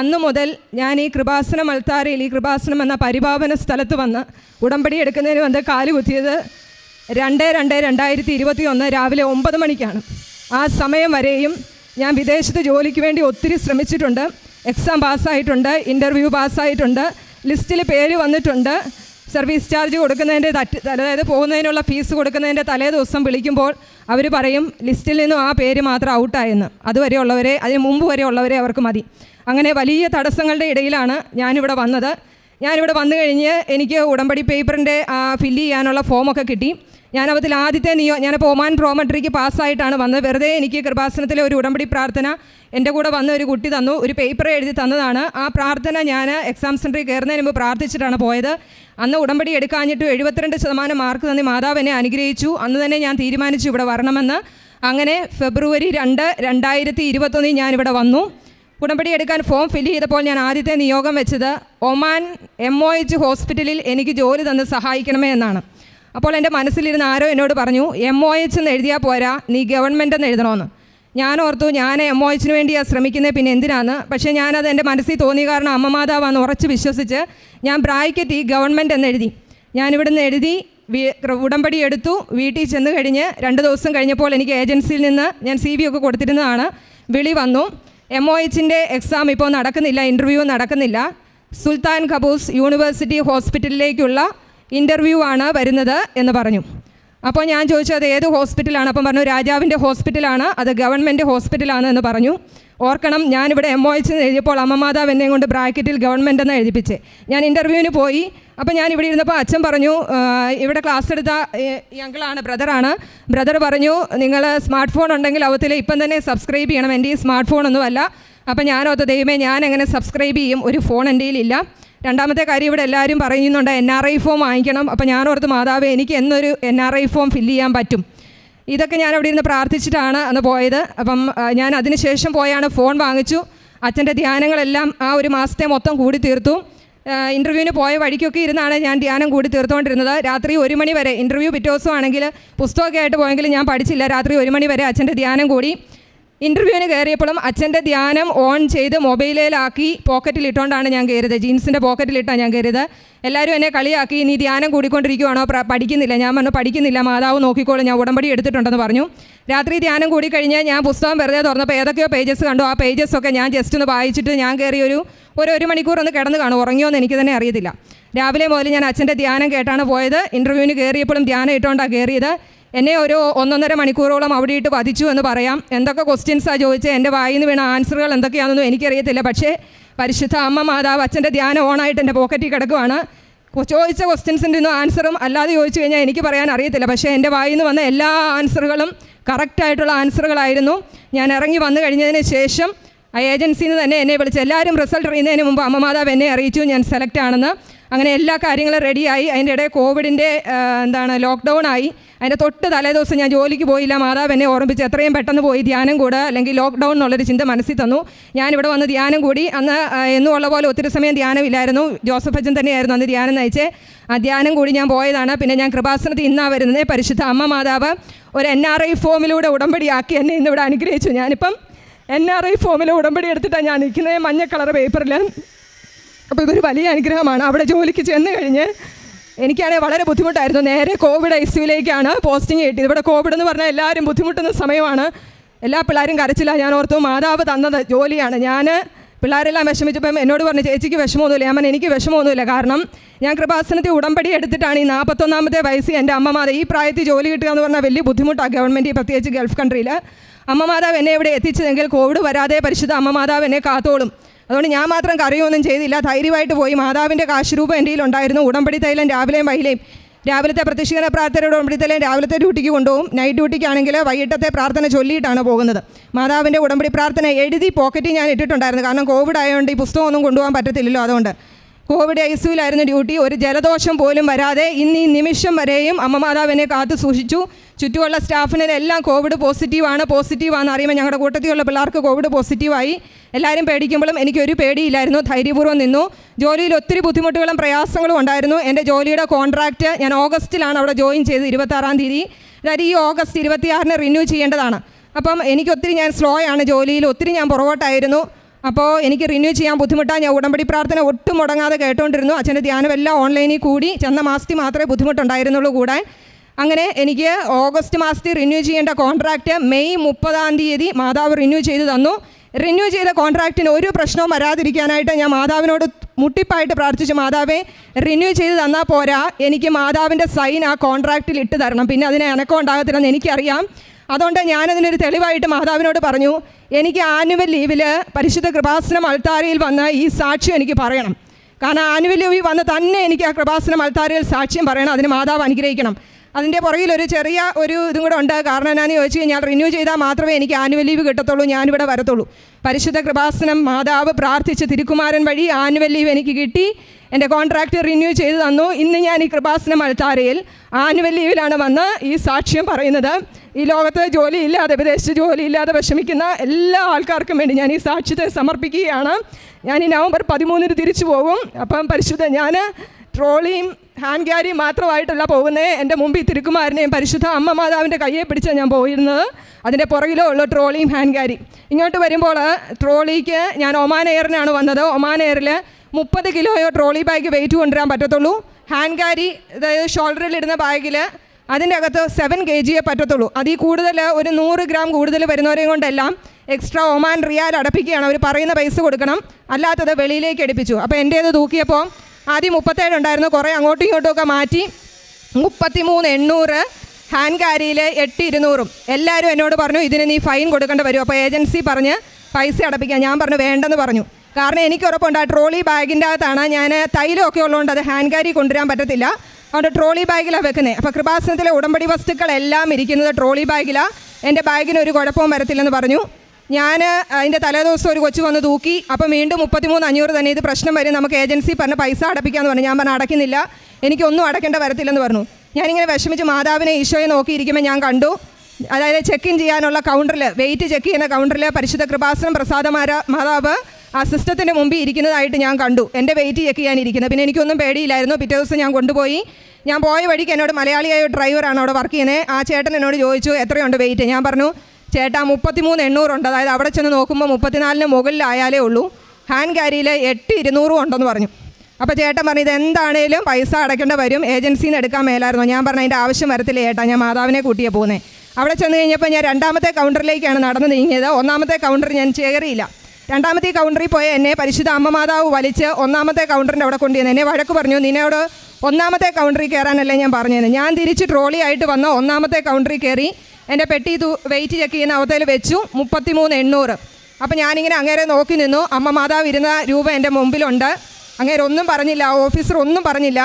അന്നു മുതൽ ഞാൻ ഈ കൃപാസനം അൽത്താരയിൽ ഈ കൃപാസനം എന്ന പരിപാവന സ്ഥലത്ത് വന്ന് ഉടമ്പടി എടുക്കുന്നതിന് വന്ന് കാൽ കുത്തിയത് രണ്ട് രണ്ട് രണ്ടായിരത്തി ഇരുപത്തി ഒന്ന് രാവിലെ ഒമ്പത് മണിക്കാണ്. ആ സമയം വരെയും ഞാൻ വിദേശത്ത് ജോലിക്ക് വേണ്ടി ഒത്തിരി ശ്രമിച്ചിട്ടുണ്ട്. എക്സാം പാസ്സായിട്ടുണ്ട് ഇന്റർവ്യൂ പാസ്സായിട്ടുണ്ട്. ലിസ്റ്റിൽ പേര് വന്നിട്ടുണ്ട്. സർവീസ് ചാർജ് കൊടുക്കുന്നതിന്റെ തറ്റ് അതായത് പോകുന്നതിനുള്ള ഫീസ് കൊടുക്കുന്നതിന്റെ തലേ ദിവസം വിളിക്കുമ്പോൾ അവർ പറയും ലിസ്റ്റിൽ നിന്നും ആ പേര് മാത്രം ഔട്ടായെന്ന് അതുവരെ ഉള്ളവരെ അതിന് മുമ്പ് വരെ ഉള്ളവരെ അവർക്ക് മതി. അങ്ങനെ വലിയ തടസ്സങ്ങളുടെ ഇടയിലാണ് ഞാനിവിടെ വന്നത്. ഞാനിവിടെ വന്നു കഴിഞ്ഞ് എനിക്ക് ഉടമ്പടി പേപ്പറിന്റെ ഫില്ല് ചെയ്യാനുള്ള ഫോമൊക്കെ കിട്ടി. ഞാൻ അതിൽ ആദ്യത്തെ നിയോ ഞാനപ്പോൾ ഒമാൻ പ്രോമട്രിക്ക് പാസ്സായിട്ടാണ് വന്നത്. വെറുതെ എനിക്ക് കൃപാസനത്തിലെ ഒരു ഉടമ്പടി പ്രാർത്ഥന എന്റെ കൂടെ വന്ന ഒരു കുട്ടി തന്നു ഒരു പേപ്പർ എഴുതി തന്നതാണ്. ആ പ്രാർത്ഥന ഞാൻ എക്സാം സെന്ററിൽ കയറുന്നതിന് മുമ്പ് പ്രാർത്ഥിച്ചിട്ടാണ് പോയത്. അന്ന് ഉടമ്പടി എടുക്കാഞ്ഞിട്ട് എഴുപത്തിരണ്ട് ശതമാനം മാർക്ക് തന്നെ മാതാവ് എന്നെ അനുഗ്രഹിച്ചു. അന്ന് തന്നെ ഞാൻ തീരുമാനിച്ചു ഇവിടെ വരണമെന്ന്. അങ്ങനെ ഫെബ്രുവരി രണ്ട് രണ്ടായിരത്തി ഇരുപത്തൊന്നിൽ ഞാനിവിടെ വന്നു. ഉടമ്പടി എടുക്കാൻ ഫോം ഫില്ല് ചെയ്തപ്പോൾ ഞാൻ ആദ്യത്തെ നിയോഗം വെച്ചത് ഒമാൻ എം ഒ എച്ച് ഹോസ്പിറ്റലിൽ എനിക്ക് ജോലി തന്ന് സഹായിക്കണമേ എന്നാണ്. അപ്പോൾ എന്റെ മനസ്സിലിരുന്ന് ആരോ എന്നോട് പറഞ്ഞു എം ഒ എച്ച് എന്ന് എഴുതിയാൽ പോരാ നീ ഗവൺമെന്റ് എന്ന് എഴുതണമെന്ന് ഞാൻ ഓർത്തു ഞാൻ എം ഒ എച്ചിന് വേണ്ടിയാണ് ശ്രമിക്കുന്നത് പിന്നെ എന്തിനാണ് പക്ഷേ ഞാനത് എന്റെ മനസ്സിൽ തോന്നിയ കാരണം അമ്മ മാതാവാന്ന് ഉറച്ച് വിശ്വസിച്ച് ഞാൻ ബ്രായ്ക്കറ്റ് ഈ ഗവൺമെന്റ് എന്ന് എഴുതി. ഞാനിവിടുന്ന് എഴുതി ഉടമ്പടി എടുത്തു വീട്ടിൽ ചെന്ന് കഴിഞ്ഞ് രണ്ട് ദിവസം കഴിഞ്ഞപ്പോൾ എനിക്ക് ഏജൻസിയിൽ നിന്ന് ഞാൻ സി ഒക്കെ കൊടുത്തിരുന്നതാണ്. വിളി വന്നു എം ഒ എച്ചിന്റെ എക്സാം ഇപ്പോൾ നടക്കുന്നില്ല ഇന്റർവ്യൂ നടക്കുന്നില്ല. സുൽത്താൻ ഖബൂസ് യൂണിവേഴ്സിറ്റി ഹോസ്പിറ്റലിലേക്കുള്ള ഇന്റർവ്യൂ ആണ് വരുന്നത് എന്ന് പറഞ്ഞു. അപ്പോൾ ഞാൻ ചോദിച്ചു അത് ഏത് ഹോസ്പിറ്റലാണ് അപ്പം പറഞ്ഞു രാജാവിന്റെ ഹോസ്പിറ്റലാണ് അത് ഗവൺമെന്റ് ഹോസ്പിറ്റലാണ് എന്ന് പറഞ്ഞു. ഓർക്കണം ഞാനിവിടെ എം ഒ എച്ച് എഴുതിയപ്പോൾ അമ്മമാതാവ് എന്നെ കൊണ്ട് ബ്രാക്കറ്റിൽ ഗവൺമെന്റ് എന്ന് എഴുതിപ്പിച്ച്. ഞാൻ ഇന്റർവ്യൂവിന് പോയി. അപ്പോൾ ഞാൻ ഇവിടെ ഇരുന്നപ്പോൾ അച്ഛൻ പറഞ്ഞു ഇവിടെ ക്ലാസ് എടുത്ത യങ്കിളാണ് ബ്രദറാണ് ബ്രദർ പറഞ്ഞു നിങ്ങൾ സ്മാർട്ട് ഫോൺ ഉണ്ടെങ്കിൽ അവത്തിൽ ഇപ്പം തന്നെ സബ്സ്ക്രൈബ് ചെയ്യണം. എന്റെ ഈ സ്മാർട്ട് ഫോണൊന്നുമല്ല അപ്പോൾ ഞാനോർത്ത് ദൈവമേ ഞാൻ എങ്ങനെ സബ്സ്ക്രൈബ് ചെയ്യും. ഒരു ഫോൺ എന്റെ കയ്യിലില്ല. രണ്ടാമത്തെ കാര്യം ഇവിടെ എല്ലാവരും പറയുന്നുണ്ട് എൻ ആർ ഐ ഫോം വാങ്ങിക്കണം. അപ്പോൾ ഞാൻ ഓർത്ത് മാതാവ് എനിക്ക് എന്നൊരു N R I form fill ചെയ്യാൻ പറ്റും. ഇതൊക്കെ ഞാൻ അവിടെ ഇരുന്ന് പ്രാർത്ഥിച്ചിട്ടാണ് അന്ന് പോയത്. അപ്പം ഞാൻ അതിനുശേഷം പോയാണ് ഫോൺ വാങ്ങിച്ചു. അച്ഛന്റെ ധ്യാനങ്ങളെല്ലാം ആ ഒരു മാസത്തെ മൊത്തം കൂടി തീർത്തു. ഇന്റർവ്യൂവിന് പോയ വഴിക്കൊക്കെ ഇരുന്നാണ് ഞാൻ ധ്യാനം കൂടി തീർത്തുകൊണ്ടിരുന്നത് രാത്രി ഒരു മണി വരെ ഇന്റർവ്യൂ പിറ്റേ ദിവസമാണെങ്കിൽ പുസ്തകമൊക്കെ ആയിട്ട് പോയെങ്കിലും ഞാൻ പഠിച്ചില്ല. രാത്രി ഒരു മണി വരെ അച്ഛന്റെ ധ്യാനം കൂടി. ഇന്റർവ്യൂവിന് കയറിയപ്പോഴും അച്ഛന്റെ ധ്യാനം ഓൺ ചെയ്ത് മൊബൈലിലാക്കി പോക്കറ്റിൽ ഇട്ടുകൊണ്ടാണ് ഞാൻ കയറിയത്. ജീൻസിന്റെ പോക്കറ്റിലിട്ടാണ് ഞാൻ കയറിയത്. എല്ലാവരും എന്നെ കളിയാക്കി നീ ധ്യാനം കൂടിക്കൊണ്ടിരിക്കുവാണോ? പഠിക്കുന്നില്ല. ഞാൻ പറഞ്ഞു പഠിക്കുന്നില്ല മാതാവ് നോക്കിക്കോളും ഞാൻ ഉടമ്പടി എടുത്തിട്ടുണ്ടെന്ന് പറഞ്ഞു. രാത്രി ധ്യാനം കൂടി കഴിഞ്ഞ് ഞാൻ പുസ്തകം വെറുതെ തുറന്നപ്പോൾ ഏതൊക്കെയോ പേജസ് കണ്ടു. ആ പേജസ് ഒക്കെ ഞാൻ ജസ്റ്റ് ഒന്ന് വായിച്ചിട്ട് ഞാൻ കയറി ഒരു ഒരു ഒരു മണിക്കൂർ ഒന്ന് കിടന്ന് കാണും. ഉറങ്ങിയോ എന്ന് എനിക്ക് തന്നെ അറിയത്തില്ല. രാവിലെ മുതൽ ഞാൻ അച്ഛന്റെ ധ്യാനം കേട്ടാണ് പോയത്. ഇന്റർവ്യൂവിന് കയറിയപ്പോഴും ധ്യാനം ഇട്ടുകൊണ്ടാണ് കയറിയത്. എന്നെ ഒരു ഒന്നൊന്നര മണിക്കൂറോളം അവിടെ ഇട്ട് വധിച്ചു എന്ന് പറയാം. എന്തൊക്കെ ക്വസ്റ്റ്യൻസാണ് ചോദിച്ചത് എന്റെ വായിൽ നിന്ന് വീണ ആൻസറുകൾ എന്തൊക്കെയാണെന്നൊന്നും എനിക്കറിയത്തില്ല. പക്ഷേ പരിശുദ്ധ അമ്മ മാതാവ് അച്ഛന്റെ ധ്യാനം ഓണായിട്ട് എന്റെ പോക്കറ്റിൽ കിടക്കുവാണ്. ചോദിച്ച ക്വസ്റ്റ്യൻസിന്റെ ഒന്നും ആൻസറും അല്ലാതെ ചോദിച്ചു കഴിഞ്ഞാൽ എനിക്ക് പറയാൻ അറിയത്തില്ല. പക്ഷേ എന്റെ വായിൽ നിന്ന് വന്ന എല്ലാ ആൻസറുകളും കറക്റ്റായിട്ടുള്ള ആൻസറുകളായിരുന്നു ഞാൻ ഇറങ്ങി വന്നു കഴിഞ്ഞതിന് ശേഷം ആ ഏജൻസിയിൽ നിന്ന് തന്നെ എന്നെ വിളിച്ച് എല്ലാവരും റിസൾട്ട് അറിയുന്നതിന് മുമ്പ് അമ്മ മാതാവ് എന്നെ അറിയിച്ചു. ഞാൻ സെലക്ട് ആണെന്ന്. അങ്ങനെ എല്ലാ കാര്യങ്ങളും റെഡിയായി അതിന്റെ ഇടയിൽ കോവിഡിന്റെ എന്താണ് ലോക്ക്ഡൗൺ ആയി. അതിന്റെ തൊട്ട് തലേദിവസം ഞാൻ ജോലിക്ക് പോയില്ല. മാതാവ് എന്നെ ഓർമ്മിച്ച് എത്രയും പെട്ടെന്ന് പോയി ധ്യാനം കൂടുക അല്ലെങ്കിൽ ലോക്ക്ഡൗൺ എന്നുള്ളൊരു ചിന്ത മനസ്സിൽ തന്നു. ഞാനിവിടെ വന്ന് ധ്യാനം കൂടി. അന്ന് എന്നും ഉള്ള പോലെ ഒത്തിരി സമയം ധ്യാനമില്ലായിരുന്നു. ജോസഫ് അച്ഛൻ തന്നെയായിരുന്നു അന്ന് ധ്യാനം നയിച്ചേ. ആ ധ്യാനം കൂടി ഞാൻ പോയതാണ്. പിന്നെ ഞാൻ കൃപാസനത്തിൽ ഇന്നാ വരുന്നത് പരിശുദ്ധ അമ്മ മാതാവ് ഒരു എൻ ആർ ഐ ഫോമിലൂടെ ഉടമ്പടിയാക്കി എന്നെ ഇന്നിവിടെ അനുഗ്രഹിച്ചു. ഞാനിപ്പം എൻ ആർ ഐ ഫോമിൽ ഉടമ്പടി എടുത്തിട്ടാണ് ഞാൻ നിൽക്കുന്നത്. മഞ്ഞ കളർ പേപ്പറിൽ. അപ്പോൾ ഇതൊരു വലിയ അനുഗ്രഹമാണ്. അവിടെ ജോലിക്ക് ചെന്ന് കഴിഞ്ഞ് എനിക്കാണെങ്കിൽ വളരെ ബുദ്ധിമുട്ടായിരുന്നു. നേരെ കോവിഡ് ഐ സിയുലേക്കാണ് പോസ്റ്റിംഗ് കിട്ടിയത്. ഇവിടെ കോവിഡ് എന്ന് പറഞ്ഞാൽ എല്ലാവരും ബുദ്ധിമുട്ടുന്ന സമയമാണ്. എല്ലാ പിള്ളേരും കരച്ചില്ല. ഞാൻ ഓർത്തു മാതാവ് തന്നത് ജോലിയാണ്. ഞാൻ പിള്ളേരെല്ലാം വിഷമിച്ചപ്പം എന്നോട് പറഞ്ഞു ചേച്ചിക്ക് വിഷമമൊന്നുമില്ല. ഞാൻ എനിക്ക് വിഷമമൊന്നുമില്ല. കാരണം ഞാൻ കൃപാസനത്തിൽ ഉടമ്പടി എടുത്തിട്ടാണ് ഈ നാൽപ്പത്തൊന്നാമത്തെ വയസ്സിൽ എന്റെ അമ്മമാരെ ഈ പ്രായത്തിൽ ജോലി കിട്ടുക എന്ന് പറഞ്ഞാൽ വലിയ ബുദ്ധിമുട്ടാണ് ഗവൺമെന്റ് പ്രത്യേകിച്ച് ഗൾഫ് കൺട്രിയിൽ അമ്മമാതാവ് എന്നെ ഇവിടെ എത്തിച്ചതെങ്കിൽ കോവിഡ് വരാതെ പരിശുദ്ധ അമ്മമാതാവ് എന്നെ കാത്തോളും. അതുകൊണ്ട് ഞാൻ മാത്രം കറിയൊന്നും ചെയ്തില്ല. ധൈര്യമായിട്ട് പോയി. മാതാവിന്റെ കാശുരൂപം എന്റെ ഉണ്ടായിരുന്നു. ഉടമ്പടി തൈലം രാവിലെയും വൈകിലെയും. രാവിലത്തെ പ്രത്യക്ഷീകരണ പ്രാർത്ഥനയുടെ തൈലം രാവിലത്തെ ഡ്യൂട്ടിക്ക് കൊണ്ടുപോകും. നൈറ്റ് ഡ്യൂട്ടിക്കാണെങ്കിൽ വൈകിട്ടത്തെ പ്രാർത്ഥന ചൊല്ലിയിട്ടാണ് പോകുന്നത്. മാതാവിന്റെ ഉടമ്പടി പ്രാർത്ഥന എഴുതി പോക്കറ്റിൽ ഞാൻ ഇട്ടിട്ടുണ്ടായിരുന്നു. കാരണം കോവിഡ് ആയതുകൊണ്ട് ഈ പുസ്തകമൊന്നും കൊണ്ടുപോകാൻ പറ്റത്തില്ലല്ലോ അതുകൊണ്ട്. കോവിഡ് ഐ സിയുലായിരുന്നു ഡ്യൂട്ടി ഒരു ജലദോഷം പോലും വരാതെ ഇന്ന് ഈ നിമിഷം വരെയും അമ്മ മാതാവിനെ കാത്തു സൂക്ഷിച്ചു. ചുറ്റുമുള്ള സ്റ്റാഫിനെല്ലാം കോവിഡ് പോസിറ്റീവാണ് പോസിറ്റീവാണെന്ന് അറിയുമ്പോൾ ഞങ്ങളുടെ കൂട്ടത്തിലുള്ള പിള്ളേർക്ക് കോവിഡ് പോസിറ്റീവായി എല്ലാവരും പേടിക്കുമ്പോഴും എനിക്കൊരു പേടിയില്ലായിരുന്നു ധൈര്യപൂർവം നിന്നു. ജോലിയിൽ ഒത്തിരി ബുദ്ധിമുട്ടുകളും പ്രയാസങ്ങളും ഉണ്ടായിരുന്നു. എന്റെ ജോലിയുടെ കോൺട്രാക്റ്റ് ഞാൻ ഓഗസ്റ്റിലാണ് അവിടെ ജോയിൻ ചെയ്തത് ഇരുപത്താറാം തീയതി. അതായത് ഈ ഓഗസ്റ്റ് ഇരുപത്തിയാറിന് റിന്യൂ ചെയ്യേണ്ടതാണ്. അപ്പം എനിക്കൊത്തിരി ഞാൻ സ്ലോ ആണ് ജോലിയിൽ ഒത്തിരി ഞാൻ പുറകോട്ടായിരുന്നു. അപ്പോൾ എനിക്ക് റിന്യൂ ചെയ്യാൻ ബുദ്ധിമുട്ടാണ് ഞാൻ ഉടമ്പടി പ്രാർത്ഥന ഒട്ടും മുടങ്ങാതെ കേട്ടുകൊണ്ടിരുന്നു അച്ഛന്റെ ധ്യാനം എല്ലാം ഓൺലൈനിൽ കൂടി. ചെന്ന മാസത്തിൽ മാത്രമേ ബുദ്ധിമുട്ടുണ്ടായിരുന്നുള്ളൂ കൂടാൻ. അങ്ങനെ എനിക്ക് ഓഗസ്റ്റ് മാസത്തിൽ റിന്യൂ ചെയ്യേണ്ട കോൺട്രാക്റ്റ് മെയ് മുപ്പതാം തീയതി മാതാവ് റിന്യൂ ചെയ്തു തന്നു. റിന്യൂ ചെയ്ത കോൺട്രാക്റ്റിന് ഒരു പ്രശ്നവും വരാതിരിക്കാനായിട്ട് ഞാൻ മാതാവിനോട് മുട്ടിപ്പായിട്ട് പ്രാർത്ഥിച്ചു. മാതാവേ റിന്യൂ ചെയ്ത് തന്നാൽ പോരാ. എനിക്ക് മാതാവിന്റെ സൈൻ ആ കോൺട്രാക്റ്റിൽ ഇട്ട് തരണം. പിന്നെ അതിനെ അനക്കം ഉണ്ടാകത്തില്ലെന്ന് എനിക്കറിയാം. അതുകൊണ്ട് ഞാനതിനൊരു തെളിവായിട്ട് മാതാവിനോട് പറഞ്ഞു എനിക്ക് ആനുവൽ ലീവിൽ പരിശുദ്ധ കൃപാസനം അൾത്താരയിൽ വന്ന് ഈ സാക്ഷ്യം എനിക്ക് പറയണം. കാരണം ആനുവൽ ലീവിൽ വന്ന് തന്നെ എനിക്ക് ആ കൃപാസനം അൾത്താരയിൽ സാക്ഷ്യം പറയണം അതിന് മാതാവ് അനുഗ്രഹിക്കണം. അതിന്റെ പുറകിൽ ഒരു ചെറിയ ഒരു ഇതും കൂടെ ഉണ്ട്. കാരണം എന്നാന്ന് ചോദിച്ചു കഴിഞ്ഞാൽ റിന്യൂ ചെയ്താൽ മാത്രമേ എനിക്ക് ആനുവൽ ലീവ് കിട്ടത്തുള്ളൂ ഞാനിവിടെ വരത്തുള്ളൂ. പരിശുദ്ധ കൃപാസനം മാതാവ് പ്രാർത്ഥിച്ച് തിരുക്കുമാരൻ വഴി ആനുവൽ ലീവ് എനിക്ക് കിട്ടി. എന്റെ കോൺട്രാക്റ്റ് റിന്യൂ ചെയ്ത് തന്നു. ഇന്ന് ഞാൻ ഈ കൃപാസനം അൾത്താരയിൽ ആനുവൽ ലീവിലാണ് വന്ന് ഈ സാക്ഷ്യം പറയുന്നത്. ഈ ലോകത്ത് ജോലിയില്ലാതെ ജോലി ജോലിയില്ലാതെ വിഷമിക്കുന്ന എല്ലാ ആൾക്കാർക്കും വേണ്ടി ഞാൻ ഈ സാക്ഷ്യത്തെ സമർപ്പിക്കുകയാണ്. ഞാൻ ഈ നവംബർ പതിമൂന്നിന് തിരിച്ചു പോകും. അപ്പം പരിശുദ്ധ ഞാൻ ട്രോളിയും ഹാൻഡ് ക്യാരിയും മാത്രമായിട്ടല്ല പോകുന്നത് എന്റെ മുമ്പിൽ തിരുക്കുമാരനെയും പരിശുദ്ധ അമ്മ മാതാവിന്റെ കയ്യെ പിടിച്ചാണ് ഞാൻ പോയിരുന്നത്. അതിന്റെ പുറകിലോ ഉള്ള ട്രോളിയും ഹാൻഡ് ക്യാരി ഇങ്ങോട്ട് വരുമ്പോൾ ട്രോളിക്ക് ഞാൻ ഒമാൻ എയറിനാണ് വന്നത്. ഒമാൻ എയറിൽ മുപ്പത് കിലോയോ ട്രോളി ബാഗ് വെയിറ്റ് കൊണ്ടുവരാൻ പറ്റത്തുള്ളൂ. ഹാൻഡ് ക്യാരി അതായത് ഷോൾഡറിൽ ഇടുന്ന ബാഗിൽ അതിന്റെ അകത്ത് സെവൻ കെ ജിയെ പറ്റത്തുള്ളൂ. അതിൽ കൂടുതൽ ഒരു നൂറ് ഗ്രാം കൂടുതൽ വരുന്നവരെയും കൊണ്ടെല്ലാം എക്സ്ട്രാ ഒമാൻ റിയാൽ അടപ്പിക്കുകയാണ്. അവർ പറയുന്ന പൈസ കൊടുക്കണം. അല്ലാത്തത് വെളിയിലേക്ക് അടുപ്പിച്ചു അപ്പോൾ എന്റേത് തൂക്കിയപ്പോൾ ആദ്യം മുപ്പത്തേഴ് ഉണ്ടായിരുന്നു. കുറേ അങ്ങോട്ടും ഇങ്ങോട്ടും ഒക്കെ മാറ്റി മുപ്പത്തിമൂന്ന് എണ്ണൂറ് ഹാൻഡ് കാരിയിൽ എട്ട് ഇരുന്നൂറും. എല്ലാവരും എന്നോട് പറഞ്ഞു ഇതിന് നീ ഫൈൻ കൊടുക്കേണ്ടി വരും. അപ്പോൾ ഏജൻസി പറഞ്ഞ് പൈസ അടപ്പിക്കാൻ. ഞാൻ പറഞ്ഞു വേണ്ടെന്ന് പറഞ്ഞു. കാരണം എനിക്ക് ഉറപ്പുണ്ട് ആ ട്രോളി ബാഗിന്റെ അകത്താണ്. ഞാൻ തൈലമൊക്കെ ഉള്ളതുകൊണ്ട് അത് ഹാൻഡ് കാരി കൊണ്ടുവരാൻ പറ്റത്തില്ല. അതുകൊണ്ട് ട്രോളി ബാഗിലാണ് വെക്കുന്നത് അപ്പോൾ കൃപാസനത്തിലെ ഉടമ്പടി വസ്തുക്കളെല്ലാം ഇരിക്കുന്നത് ട്രോളി ബാഗിലാണ് എന്റെ ബാഗിന് ഒരു കുഴപ്പവും വരത്തില്ലെന്ന് പറഞ്ഞു. ഞാൻ അതിന്റെ തലേദിവസം ഒരു കൊച്ചു വന്ന് തൂക്കി. അപ്പം വീണ്ടും മുപ്പത്തിമൂന്ന് അഞ്ഞൂറ് തന്നെ ഇത് പ്രശ്നം വരും നമുക്ക് ഏജൻസി പറഞ്ഞ പൈസ അടപ്പിക്കാമെന്ന് പറഞ്ഞു. ഞാൻ പറഞ്ഞു അടയ്ക്കുന്നില്ല. എനിക്കൊന്നും അടയ്ക്കേണ്ട വരത്തില്ലെന്ന് പറഞ്ഞു. ഞാനിങ്ങനെ വിഷമിച്ച് മാതാവിനെ ഈശോയെ നോക്കിയിരിക്കുമ്പോൾ ഞാൻ കണ്ടു. അതായത് ചെക്ക് ഇൻ ചെയ്യാനുള്ള കൗണ്ടറിൽ വെയിറ്റ് ചെക്ക് ചെയ്യുന്ന കൗണ്ടറിൽ പരിശുദ്ധ കൃപാസനം പ്രസാദമാര മാതാവ്. ആ സിസ്റ്റത്തിന്റെ മുമ്പിൽ ഇരിക്കുന്നതായിട്ട് ഞാൻ കണ്ടു. എന്റെ വെയിറ്റ് ചെക്ക് ചെയ്യാനിരിക്കുന്നത് പിന്നെ എനിക്കൊന്നും പേടിയില്ലായിരുന്നു. പിറ്റേ ദിവസം ഞാൻ കൊണ്ടുപോയി. ഞാൻ പോയ വഴിക്ക് എന്നോട് മലയാളിയായ ഡ്രൈവറാണ് അവിടെ വർക്ക് ചെയ്യുന്നത്. ആ ചേട്ടൻ എന്നോട് ചോദിച്ചു എത്രയുണ്ട് വെയിറ്റ് ഞാൻ പറഞ്ഞു ചേട്ടാ മുപ്പത്തിമൂന്ന് എണ്ണൂറുണ്ട്. അതായത് അവിടെ ചെന്ന് നോക്കുമ്പോൾ മുപ്പത്തിനാലിന് മുകളിലായാലേ ഉള്ളൂ. ഹാൻഡ് ക്യാരിയിൽ എട്ട് ഇരുന്നൂറും ഉണ്ടെന്ന് പറഞ്ഞു. അപ്പോൾ ചേട്ടൻ പറഞ്ഞു ഇത് എന്താണേലും പൈസ അടയ്ക്കേണ്ട വരും. ഏജൻസിയിൽ നിന്ന് എടുക്കാൻ മേലായിരുന്നു. ഞാൻ പറഞ്ഞു അതിന്റെ ആവശ്യം വരത്തില്ല ചേട്ടാ ഞാൻ മാതാവിനെ കൂട്ടിയേ പോകുന്നത് അവിടെ ചെന്ന് കഴിഞ്ഞപ്പോൾ ഞാൻ രണ്ടാമത്തെ കൗണ്ടറിലേക്കാണ് നടന്നു നീങ്ങിയത്. ഒന്നാമത്തെ കൗണ്ടർ ഞാൻ ചേറിയില്ല. രണ്ടാമത്തെ കൗണ്ടറിൽ പോയ എന്നെ പരിശുദ്ധ അമ്മ മാതാവ് വലിച്ച് ഒന്നാമത്തെ കൗണ്ടറിന്റെ അവിടെ കൊണ്ടുവന്നു എന്നെ വഴക്ക് പറഞ്ഞു നിന്നോട് ഒന്നാമത്തെ കൗണ്ടറിൽ കയറാനല്ലേ ഞാൻ പറഞ്ഞത്? ഞാൻ തിരിച്ച് ട്രോളി ആയിട്ട് വന്ന ഒന്നാമത്തെ കൗണ്ടറിൽ കയറി എന്റെ പെട്ടി തു വെയിറ്റ് ചെക്ക് ചെയ്യുന്ന അവതയിൽ വെച്ചു മുപ്പത്തിമൂന്ന് എണ്ണൂറ്. അപ്പം ഞാനിങ്ങനെ അങ്ങേരെ നോക്കി നിന്നു. അമ്മ മാതാവ് ഇരുന്ന രൂപ എന്റെ മുമ്പിലുണ്ട്. അങ്ങേരെ ഒന്നും പറഞ്ഞില്ല ഓഫീസർ ഒന്നും പറഞ്ഞില്ല.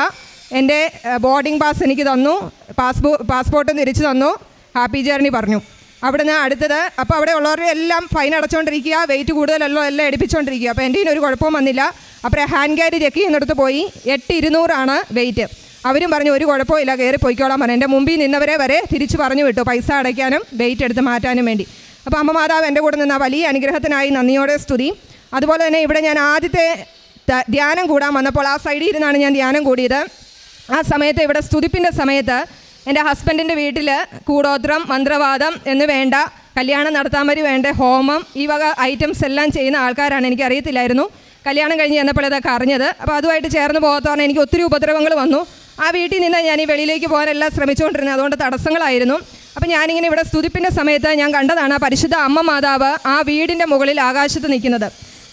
എന്റെ ബോർഡിംഗ് പാസ് എനിക്ക് തന്നു. പാസ്പോ പാസ്പോർട്ടും തിരിച്ചു തന്നു. ഹാപ്പി ജേർണി പറഞ്ഞു. അവിടുന്ന് അടുത്തത്. അപ്പോൾ അവിടെ ഉള്ളവരുടെ എല്ലാം ഫൈൻ അടച്ചുകൊണ്ടിരിക്കുക വെയിറ്റ് കൂടുതലല്ലോ എല്ലാം എടുപ്പിച്ചുകൊണ്ടിരിക്കുക അപ്പോൾ എന്റെ ഒരു കുഴപ്പവും വന്നില്ല. അപ്പോൾ ഹാൻഡ് ക്യാരി ചെക്ക് ചെയ്യുന്നിടത്ത് പോയി. എട്ട് ഇരുന്നൂറാണ് വെയിറ്റ് അവരും പറഞ്ഞു ഒരു കുഴപ്പമില്ല കയറി പോയിക്കോളാൻ പറഞ്ഞു. എന്റെ മുമ്പിൽ നിന്നവരെ വരെ തിരിച്ച് പറഞ്ഞു വിട്ടു പൈസ അടയ്ക്കാനും വെയിറ്റ് എടുത്ത് മാറ്റാനും വേണ്ടി. അപ്പോൾ അമ്മ മാതാവ് എന്റെ കൂടെ നിന്ന വലിയ അനുഗ്രഹത്തിനായി നന്ദിയോടെ സ്തുതി. അതുപോലെ തന്നെ ഇവിടെ ഞാൻ ആദ്യത്തെ ധ്യാനം കൂടാൻ വന്നപ്പോൾ ആ സൈഡിൽ ഇരുന്നാണ് ഞാൻ ധ്യാനം കൂടിയത്. ആ സമയത്ത് ഇവിടെ സ്തുതിപ്പിന്റെ സമയത്ത് എന്റെ ഹസ്ബൻഡിന്റെ വീട്ടിൽ കൂടോത്രം മന്ത്രവാദം എന്ന് വേണ്ട കല്യാണം നടത്താൻ വരി വേണ്ട ഹോമം ഈ വക ഐറ്റംസ് എല്ലാം ചെയ്യുന്ന ആൾക്കാരാണ് എനിക്ക് എനിക്കറിയത്തില്ലായിരുന്നു കല്യാണം കഴിഞ്ഞ് ചെന്നപ്പോൾ ഇതൊക്കെ അറിഞ്ഞത്. അപ്പോൾ അതുമായിട്ട് ചേർന്ന് പോകാത്തതാണ് എനിക്ക് ഒത്തിരി ഉപദ്രവങ്ങൾ വന്നു. ആ വീട്ടിൽ നിന്ന് ഞാൻ ഈ വെളിയിലേക്ക് പോകാനെല്ലാം ശ്രമിച്ചുകൊണ്ടിരുന്നത് അതുകൊണ്ട് തടസ്സങ്ങളായിരുന്നു. അപ്പം ഞാനിങ്ങനെ ഇവിടെ സ്തുതിപ്പിന്റെ സമയത്ത് ഞാൻ കണ്ടതാണ് ആ പരിശുദ്ധ അമ്മ മാതാവ് ആ വീടിന്റെ മുകളിൽ ആകാശത്ത് നിൽക്കുന്നത്.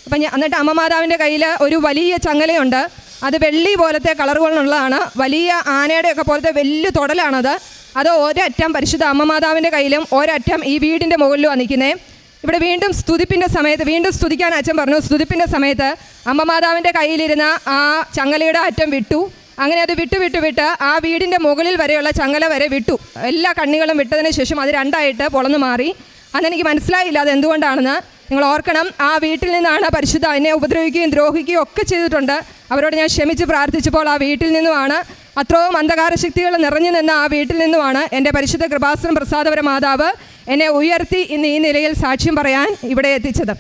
അപ്പം ഞാൻ എന്നിട്ട് അമ്മ മാതാവിന്റെ കയ്യിൽ ഒരു വലിയ ചങ്ങലയുണ്ട്. അത് വെള്ളി പോലത്തെ കളറുകളുള്ളതാണ് വലിയ ആനയുടെയൊക്കെ പോലത്തെ വലിയ തുടലാണത്. അത് ഒരറ്റം പരിശുദ്ധ അമ്മ മാതാവിന്റെ കയ്യിലും ഒരറ്റം ഈ വീടിന്റെ മുകളിലുമാണ് നിൽക്കുന്നത് ഇവിടെ വീണ്ടും സ്തുതിപ്പിന്റെ സമയത്ത് വീണ്ടും സ്തുതിക്കാൻ അച്ഛൻ പറഞ്ഞു സ്തുതിപ്പിന്റെ സമയത്ത് അമ്മ മാതാവിന്റെ കയ്യിലിരുന്ന ആ ചങ്ങലയുടെ അറ്റം വിട്ടു. അങ്ങനെ അത് വിട്ടു വിട്ടു വിട്ട് ആ വീടിന്റെ മുകളിൽ വരെയുള്ള ചങ്ങല വരെ വിട്ടു. എല്ലാ കണ്ണികളും വിട്ടതിന് ശേഷം അത് രണ്ടായിട്ട് പൊളന്നു മാറി. അന്നെനിക്ക് മനസ്സിലായില്ല അത് എന്തുകൊണ്ടാണെന്ന് നിങ്ങൾ ഓർക്കണം ആ വീട്ടിൽ നിന്നാണ് പരിശുദ്ധ എന്നെ ഉപദ്രവിക്കുകയും ദ്രോഹിക്കുകയും ഒക്കെ ചെയ്തിട്ടുണ്ട്. അവരോട് ഞാൻ ക്ഷമിച്ച് പ്രാർത്ഥിച്ചപ്പോൾ ആ വീട്ടിൽ നിന്നുമാണ്. അത്രയും അന്ധകാര ശക്തികൾ നിറഞ്ഞു നിന്ന ആ വീട്ടിൽ നിന്നുമാണ് എന്റെ പരിശുദ്ധ കൃപാസനം പ്രസാദപര മാതാവ് എന്നെ ഉയർത്തി ഇന്ന് ഈ നിലയിൽ സാക്ഷ്യം പറയാൻ ഇവിടെ എത്തിച്ചത്.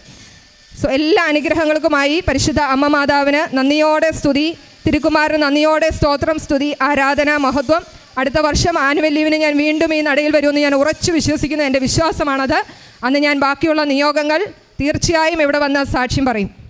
സോ എല്ലാ അനുഗ്രഹങ്ങൾക്കുമായി പരിശുദ്ധ അമ്മ മാതാവിന് നന്ദിയോടെ സ്തുതി തിരുക്കുമാരന് നന്ദിയോടെ സ്തോത്രം സ്തുതി ആരാധന മഹത്വം. അടുത്ത വർഷം ആനുവൽ ലീവിന് ഞാൻ വീണ്ടും ഈ നടയിൽ വരുമെന്ന് ഞാൻ ഉറച്ചു വിശ്വസിക്കുന്ന. എന്റെ വിശ്വാസമാണത്. അന്ന് ഞാൻ ബാക്കിയുള്ള നിയോഗങ്ങൾ തീർച്ചയായും ഇവിടെ വന്ന് സാക്ഷ്യം പറയും.